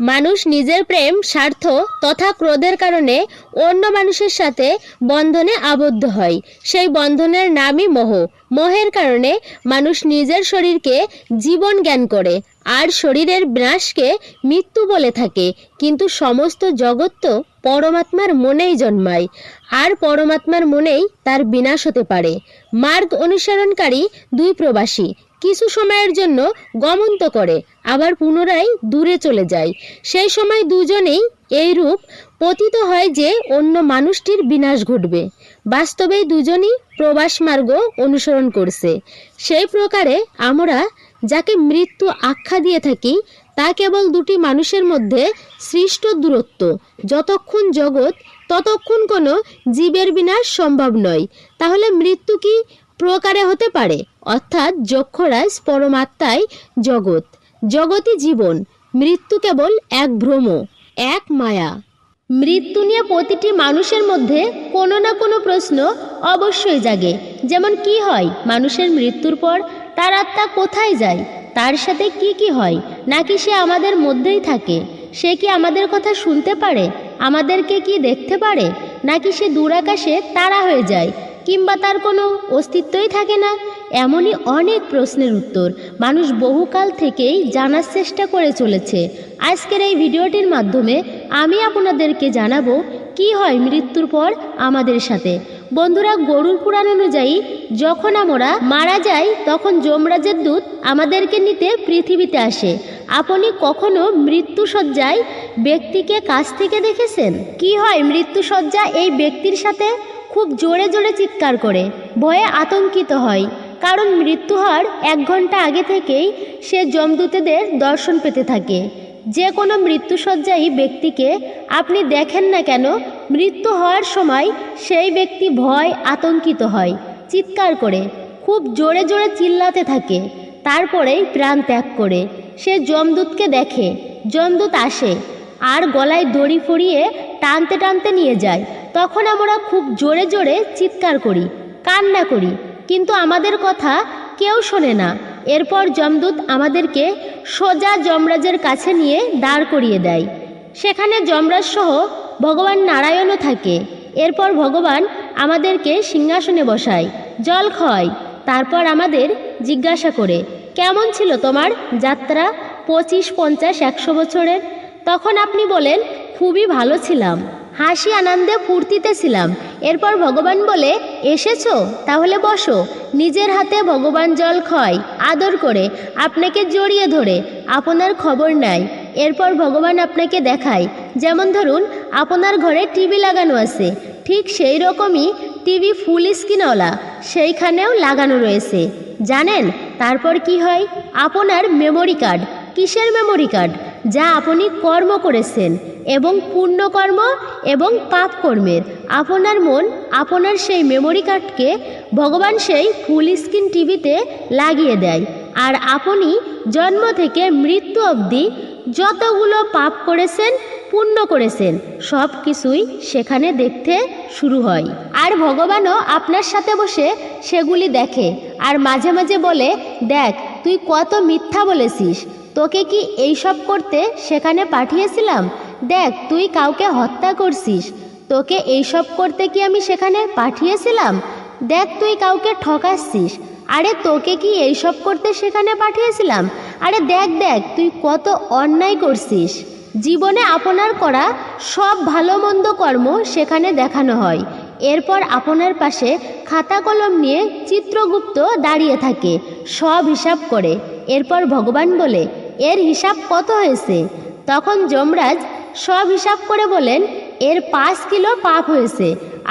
মানুষ নিজের প্রেম, স্বার্থ তথা ক্রোধের কারণে অন্য মানুষের সাথে বন্ধনে আবদ্ধ হয়। সেই বন্ধনের নামই মোহ। মোহের কারণে মানুষ নিজের শরীরকে জীবন জ্ঞান করে আর শরীরের বিনাশকে মৃত্যু বলে থাকে। কিন্তু সমস্ত জগৎ তো পরমাত্মার মনেই জন্মায় আর পরমাত্মার মনেই তার বিনাশ হতে পারে। মার্গ অনুসরণকারী দুই প্রবাসী কিছু সময়ের জন্য গমন্ত করে, আবার পুনরায় দূরে চলে যায়। সেই সময় দুজনেই এই রূপ পতিত হয় যে অন্য মানুষটির বিনাশ ঘটবে। বাস্তবে দুজনই প্রবাস মার্গ অনুসরণ করছে। সেই প্রকারে আমরা যাকে মৃত্যু আখ্যা দিয়ে থাকি, তা কেবল দুটি মানুষের মধ্যে সৃষ্ট দূরত্ব। যতক্ষণ জগৎ, ততক্ষণ কোনো জীবের বিনাশ সম্ভব নয়। তাহলে মৃত্যু কি প্রকারে হতে পারে? অর্থাৎ যক্ষরাজ পরমাত্মাই জগৎ। জগতই জীবন। মৃত্যু কেবল এক ভ্রম, এক মায়া। মৃত্যু নিয়ে প্রতিটি মানুষের মধ্যে কোনো না কোনো প্রশ্ন অবশ্যই জাগে। যেমন, কি হয়? মানুষের মৃত্যুর পর তার আত্মা কোথায় যায়? তার সাথে কি কি হয়? নাকি সে আমাদের মধ্যেই থাকে? সে কি আমাদের কথা শুনতে পারে? আমাদেরকে কি দেখতে পারে? নাকি সে দূর আকাশে তারা হয়ে যায়? কিংবা তার কোনো অস্তিত্বই থাকে না? এমনই অনেক প্রশ্নের উত্তর মানুষ বহুকাল থেকেই জানার চেষ্টা করে চলেছে। আজকের এই ভিডিওটির মাধ্যমে আমি আপনাদেরকে জানাব, কি হয় মৃত্যুর পর আমাদের সাথে। বন্ধুরা, গরুর পুরাণ অনুযায়ী যখন আমরা মারা যাই, তখন যমরাজের দূত আমাদেরকে নিতে পৃথিবীতে আসে। আপনি কখনো মৃত্যুসজ্জায় ব্যক্তিকে কাছ থেকে দেখেছেন? কি হয় মৃত্যুসজ্জা এই ব্যক্তির সাথে? খুব জোরে জোরে চিৎকার করে, ভয়ে আতঙ্কিত হয়। কারণ মৃত্যু হওয়ার এক ঘণ্টা আগে থেকেই সে যমদূতেদের দর্শন পেতে থাকে। যে কোনো মৃত্যুসজ্জায়ী ব্যক্তিকে, আপনি দেখেন না কেন, মৃত্যু হওয়ার সময় সেই ব্যক্তি ভয়, আতঙ্কিত হয়, চিৎকার করে, খুব জোরে জোরে চিল্লাতে থাকে, তারপরেই প্রাণ ত্যাগ করে। সে যমদূতকে দেখে, যমদূত আসে, আর গলায় দড়ি ফরিয়ে টানতে টানতে নিয়ে যায়। তখন আমরা খুব জোরে জোরে চিৎকার করি, কান্না করি কিন্তু আমাদের কথা কেউ শোনে না। এরপর যমদূত আমাদেরকে সোজা যমরাজের কাছে নিয়ে দাঁড় করিয়ে দেয়। সেখানে যমরাজ সহ ভগবান নারায়ণও থাকে। এরপর ভগবান আমাদেরকে সিংহাসনে বসায়, জল খায় তারপর আমাদের জিজ্ঞাসা করে, কেমন ছিল তোমার যাত্রা পঁচিশ, পঞ্চাশ, একশো বছরের? তখন আপনি বলেন, খুবই ভালো ছিলাম। হাসি আনন্দে ফুর্তিতে ছিলাম। এরপর ভগবান বলে, এসেছ? তাহলে বসো। নিজের হাতে ভগবান জল খয় আদর করে। আপনাকে জড়িয়ে ধরে। আপনার খবর নেয় এরপর ভগবান আপনাকে দেখায়। যেমন ধরুন, আপনার ঘরে টিভি লাগানো আছে। ঠিক সেই রকমই টিভি ফুল স্ক্রিনওয়ালা। সেইখানেও লাগানো রয়েছে। জানেন? তারপর কি হয়? আপনার মেমোরি কার্ড কিসের মেমোরি কার্ড যা আপনি কর্ম করেছেন এবং পুণ্যকর্ম এবং পাপ কর্মের। আপনার মন, আপনার সেই মেমোরি কার্ডকে ভগবান সেই ফুল স্ক্রিন টিভিতে লাগিয়ে দেয়। আর আপনি জন্ম থেকে মৃত্যু অবধি যতগুলো পাপ করেছেন, পূর্ণ করেছেন, সব কিছুই সেখানে দেখতে শুরু হয়। আর ভগবানও আপনার সাথে বসে সেগুলি দেখে। আর মাঝে মাঝে বলে, দেখ, তুই কত মিথ্যা বলেছিস। তোকে কি এইসব করতে সেখানে পাঠিয়েছিলাম? দেখ, তুই কাউকে হত্যা করছিস। তোকে এইসব করতে কি আমি সেখানে পাঠিয়েছিলাম? দেখ, তুই কাউকে ঠকাচ্ছিস। আরে, তোকে কি এইসব করতে সেখানে পাঠিয়েছিলাম? আরে, দেখ দেখ, তুই কত অন্যায় করছিস। জীবনে আপনার করা সব ভালো মন্দ কর্ম সেখানে দেখানো হয়। এরপর আপনার পাশে খাতা কলম নিয়ে চিত্রগুপ্ত দাঁড়িয়ে থাকে। সব হিসাব করে। এরপর ভগবান বলে এর হিসাব কত হয়েছে? তখন যমরাজ সব হিসাব করে বলেন, এর পাঁচ কিলো পাপ হয়েছে,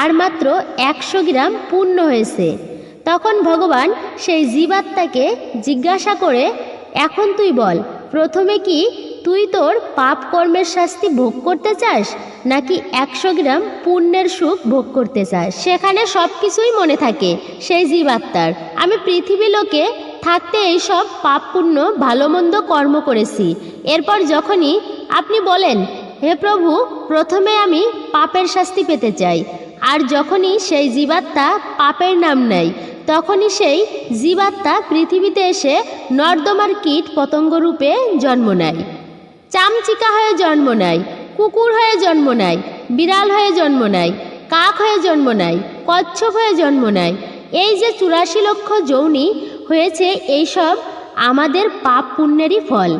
আর মাত্র একশো গ্রাম পূর্ণ হয়েছে। তখন ভগবান সেই জীবাত্মাকে জিজ্ঞাসা করে, এখন তুই বল, প্রথমে কি তুই তোর পাপ কর্মের শাস্তি ভোগ করতে চাস, নাকি একশো গ্রাম পুণ্যের সুখ ভোগ করতে চাস? সেখানে সব কিছুই মনে থাকে সেই জীবাত্মার। আমি পৃথিবী লোকে থাকতে এইসব পাপ পুণ্য ভালো মন্দ কর্ম করেছি। এরপর যখনই আপনি বলেন, হে প্রভু, প্রথমে আমি পাপের শাস্তি পেতে চাই। আর যখনই সেই জীবাত্মা পাপের নাম নেয়, তখনই সেই জীবাত্মা পৃথিবীতে এসে নর্দমার কীট পতঙ্গ রূপে জন্ম নেয়। চামচিকা হয়ে জন্ম নেয়, কুকুর হয়ে জন্ম নেয়, বিড়াল হয়ে জন্ম নেয়, কাক হয়ে জন্ম নেয়, কচ্ছপ হয়ে জন্ম নেয়। এই যে চুরাশি লক্ষ যৌনি হয়েছে এইসব আমাদের পাপ পুণ্যেরই ফল।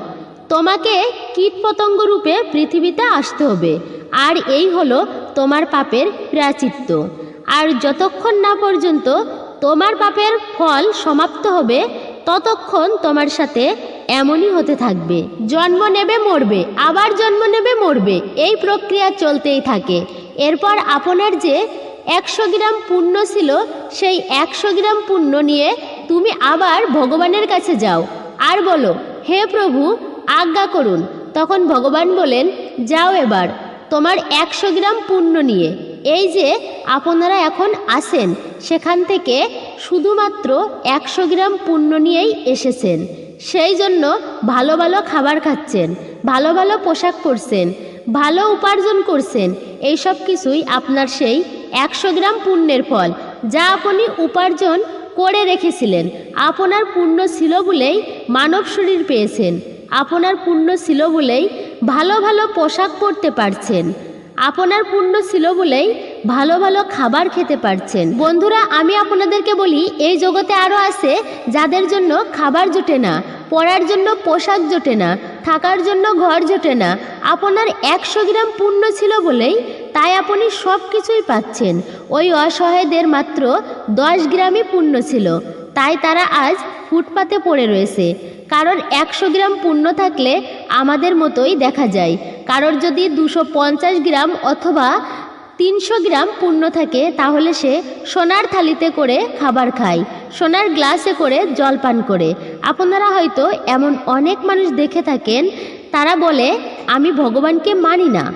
তোমাকে কীটপতঙ্গ রূপে পৃথিবীতে আসতে হবে। আর এই হলো তোমার পাপের প্রাচিত্য আর যতক্ষণ না পর্যন্ত তোমার পাপের ফল সমাপ্ত হবে, ততক্ষণ তোমার সাথে এমনই হতে থাকবে। জন্ম নেবে, মরবে, আবার জন্ম নেবে, মরবে, এই প্রক্রিয়া চলতেই থাকে। এরপর আপনার যে একশো গ্রাম পুণ্য ছিল, সেই একশো গ্রাম পুণ্য নিয়ে তুমি আবার ভগবানের কাছে যাও। আর বলো, হে প্রভু, আজ্ঞা করুন। তখন ভগবান বলেন, যাও এবার, তোমার একশো গ্রাম পুণ্য নিয়ে। এই যে, আপনারা এখন আসেন, সেখান থেকে শুধুমাত্র একশো গ্রাম পুণ্য নিয়েই এসেছেন। সেই জন্য ভালো ভালো খাবার খাচ্ছেন, ভালো ভালো পোশাক পরছেন, ভালো উপার্জন করছেন। এই সব কিছুই আপনার সেই একশো গ্রাম পুণ্যের ফল, যা আপনি উপার্জন করে রেখেছিলেন। আপনার পুণ্য ছিল বলেই মানব শরীর পেয়েছেন। আপনার পুণ্য ছিল বলেই ভালো ভালো পোশাক পরতে পারছেন। আপনার পুণ্য ছিল বলেই ভালো ভালো খাবার খেতে পারছেন। বন্ধুরা, আমি আপনাদেরকে বলি, এই জগতে আরও আছে যাদের জন্য খাবার জোটে না পরার জন্য পোশাক জোটে না, থাকার জন্য ঘর জোটে না। আপনার একশো গ্রাম পুণ্য ছিল বলেই তাই আপনি সব কিছুই পাচ্ছেন। ওই অসহায়দের মাত্র দশ গ্রামই পুণ্য ছিল। তাই তারা আজ ফুটপাতে পড়ে রয়েছে। কারোর একশো গ্রাম পুণ্য থাকলে আমাদের মতোই দেখা যায়। কারোর যদি দুশো পঞ্চাশ গ্রাম অথবা তিনশো গ্রাম পুণ্য থাকে, তাহলে সে সোনার থালিতে করে খাবার খায়, সোনার গ্লাসে করে জল পান করে। আপনারা হয়তো এমন অনেক মানুষ দেখে থাকেন, তারা বলে, আমি ভগবানকে মানি না।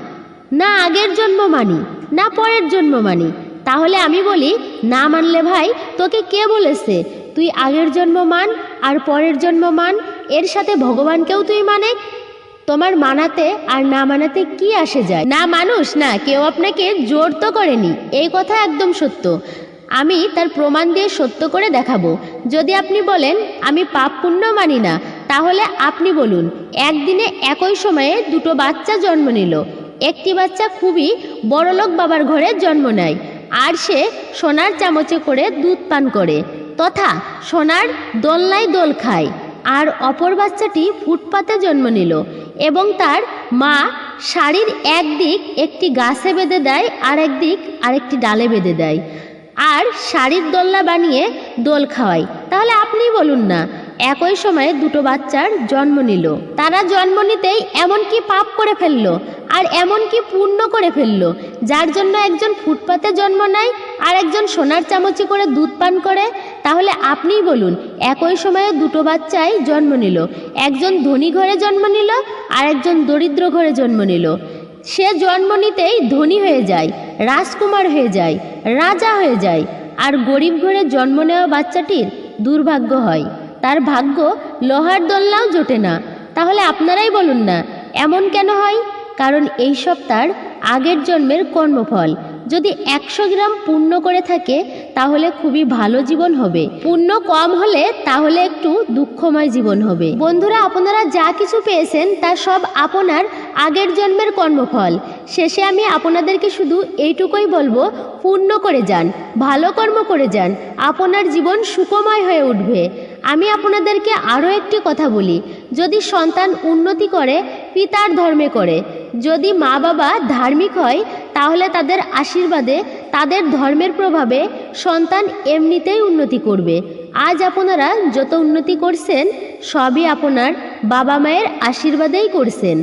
না আগের জন্ম মানি, না পরের জন্ম মানি। তাহলে আমি বলি, না মানলে ভাই, তোকে কে বলেছে? তুই আগের জন্ম মান আর পরের জন্ম মান, এর সাথে ভগবানকেও তুই মানে? তোমার মানাতে আর না মানাতে কি আসে যায়? না মানুষ, না, কেউ আপনাকে জোর তো করেনি। এই কথা একদম সত্য। আমি তার প্রমাণ দিয়ে সত্য করে দেখাবো। যদি আপনি বলেন, আমি পাপ পুণ্য মানি না, তাহলে আপনি বলুন, একদিনে একই সময়ে দুটো বাচ্চা জন্ম নিল। একটি বাচ্চা খুবই বড়লোক বাবার ঘরে জন্ম নেয়, আর সে সোনার চামচে করে দুধ পান করে, তথা সোনার দোলনায় দোল খায়, আর অপর বাচ্চাটি ফুটপাতে জন্ম নিল এবং তার মা শাড়ির একদিক একটি গাছে বেঁধে দেয় আর একদিক আরেকটি ডালে বেঁধে দেয়, আর শাড়ির দোলনা বানিয়ে দোল খাওয়ায়। তাহলে আপনি বলুন না, একই সময়ে দুটো বাচ্চার জন্ম নিল। তারা জন্ম নিতেই এমন কি পাপ করে ফেলল আর এমন কি পূর্ণ করে ফেলল, যার জন্য একজন ফুটপাতে জন্ম নেয় আর একজন সোনার চামচে করে দুধ পান করে। তাহলে আপনিই বলুন, একই সময়ে দুটো বাচ্চাই জন্ম নিল। একজন ধনী ঘরে জন্ম নিল আর একজন দরিদ্র ঘরে জন্ম নিল। সে জন্ম নিতেই ধনী হয়ে যায়, রাজকুমার হয়ে যায়, রাজা হয়ে যায়। আর গরিব ঘরে জন্ম নেওয়া বাচ্চাটির দুর্ভাগ্য হয়। তার ভাগ্য লোহার দোলনাও জোটে না। তাহলে আপনারাই বলুন না, এমন কেন হয়? কারণ এইসব তার আগের জন্মের কর্মফল। যদি একশো গ্রাম পূর্ণ করে থাকে, তাহলে খুবই ভালো জীবন হবে। পূর্ণ কম হলে তাহলে একটু দুঃখময় জীবন হবে। বন্ধুরা, আপনারা যা কিছু পেয়েছেন, তা সব আপনার আগের জন্মের কর্মফল। শেষে আমি আপনাদেরকে শুধু এইটুকুই বলব পূর্ণ করে যান, ভালো কর্ম করে যান, আপনার জীবন সুখময় হয়ে উঠবে। আমি আপনাদেরকে আরও একটি কথা বলি, যদি সন্তান উন্নতি করে, পিতার ধর্মে করে যদি মা বাবা ধার্মিক হয়, তাহলে তাদের আশীর্বাদে, তাদের ধর্মের প্রভাবে সন্তান এমনিতেই উন্নতি করবে। আজ আপনারা যত উন্নতি করছেন, সবই আপনার বাবা মায়ের আশীর্বাদেই করছেন।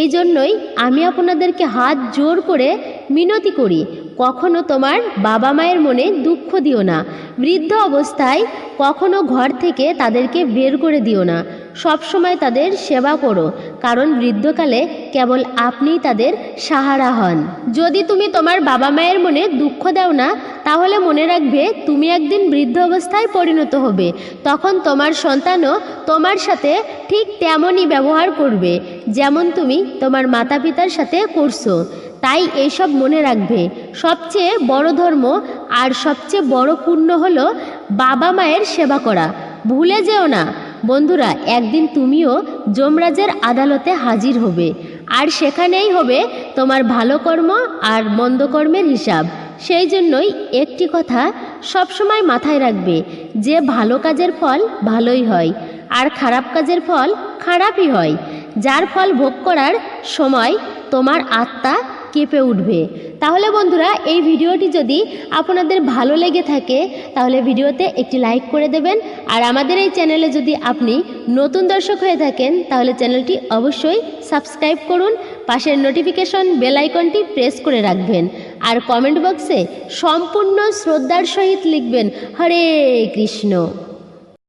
এই জন্যই আমি আপনাদেরকে হাত জোর করে মিনতি করি, কখনো তোমার বাবা মায়ের মনে দুঃখ দিও না, বৃদ্ধ অবস্থায় কখনো ঘর থেকে তাদেরকে বের করে দিও না সব সময় তাদের সেবা করো কারণ বৃদ্ধকালে কেবল আপনিই তাদের সাহারা হন। যদি তুমি তোমার বাবা মায়ের মনে দুঃখ দাও না, তাহলে মনে রাখবে তুমি একদিন বৃদ্ধ অবস্থায় পরিণত হবে। তখন তোমার সন্তানও তোমার সাথে ঠিক তেমনই ব্যবহার করবে যেমন তুমি তোমার মাতা পিতার সাথে করছ। তাই এইসব মনে রাখবে। সবচেয়ে বড় ধর্ম আর সবচেয়ে বড় পুণ্য হলো বাবা মায়ের সেবা করা। ভুলে যেও না বন্ধুরা, একদিন তুমিও যমরাজের আদালতে হাজির হবে। আর সেখানেই হবে তোমার ভালো কর্ম আর মন্দ কর্মের হিসাব। সেই জন্যই একটি কথা সবসময় মাথায় রাখবে, যে ভালো কাজের ফল ভালোই হয়, আর খারাপ কাজের ফল খারাপই হয়। যার ফল ভোগ করার সময় তোমার আত্মা কেঁপে উঠবে। তাহলে বন্ধুরা, এই ভিডিওটি যদি আপনাদের ভালো লেগে থাকে, তাহলে ভিডিওতে একটি লাইক করে দেবেন। আর আমাদের এই চ্যানেলে যদি আপনি নতুন দর্শক হয়ে থাকেন, তাহলে চ্যানেলটি অবশ্যই সাবস্ক্রাইব করুন। পাশের নোটিফিকেশন বেল আইকনটি প্রেস করে রাখবেন। আর কমেন্ট বক্সে সম্পূর্ণ শ্রদ্ধার সহিত লিখবেন, হরে কৃষ্ণ।